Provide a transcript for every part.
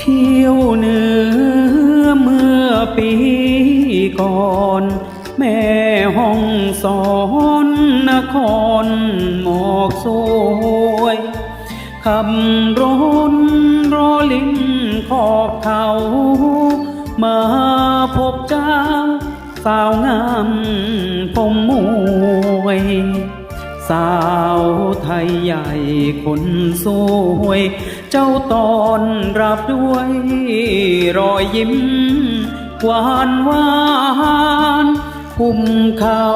เที่ยวเหนือเมื่อปีก่อน แม่ห้องสอนนครหมอกสวยคำร้นรอลิ้นขอบเขามาพบเจ้า สาวงามผมมวย สาวไทยใหญ่คนสวย เจ้าตอนรับด้วยรอยยิ้ม หวานหวานคุมเขา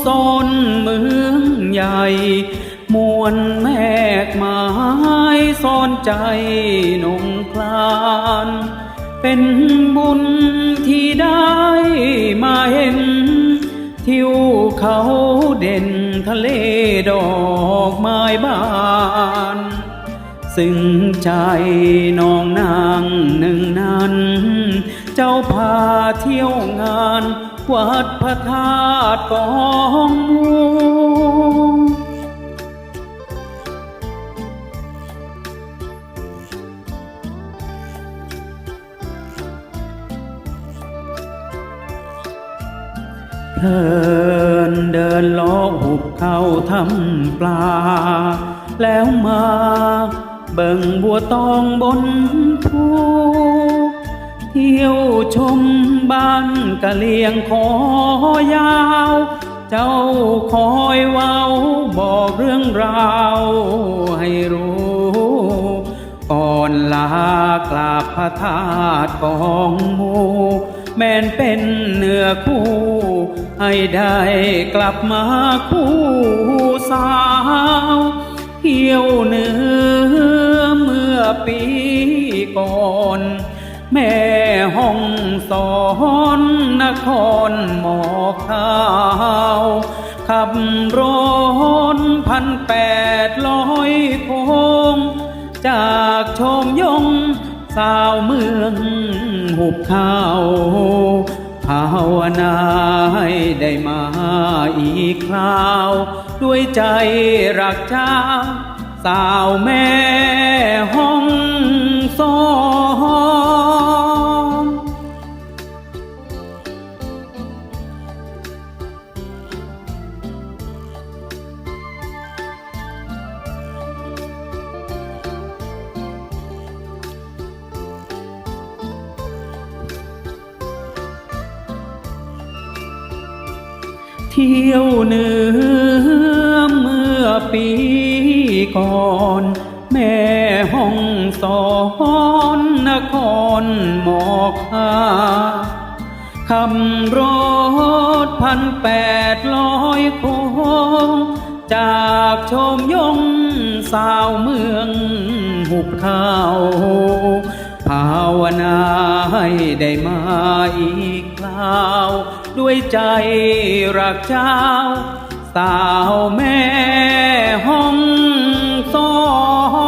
โซนเมืองใหญ่ มวนแมกไม้ซ่อนใจนงคลาน เป็นบุญที่ได้มาเห็นทิว เขาเด่นทะเลดอกไม้บาน ซึ่งใจน้องนางหนึ่งนั้น เจ้าพาเที่ยวงาน วัดพระธาตุกอง เพลินเดินล้อหุบเข้าทำปลา แล้วมาเบิ่งบัวตองบนภูเที่ยวชมบ้านกะเลียงคอยาว เจ้าคอยเว้าบอกเรื่องราวให้รู้ก่อนลากราบพระธาตุกองมู แม่นเป็นเนื้อคู่ ให้ได้กลับมาคู่สาวเที่ยวเนื้อเมื่อปีก่อน แม่ห้องสอนนครหมอกขาวขับรถพันแปดร้อยโคงจากชมยง สาวเมืองหุบเขาภาวนาให้ได้มาอีกคราว ด้วยใจรักเจ้า สาวแม่ห้องสอน ที่ยวเหนือเมื่อปีก่อน แม่ห้องสอนนครหมอกคาคำรถพันแปดร้อยโคงจากชมยงสาวเมืองหุบเขา ภาวนาให้ได้มาอีกคราว ด้วยใจรักเจ้า สาวแม่ห้องสอง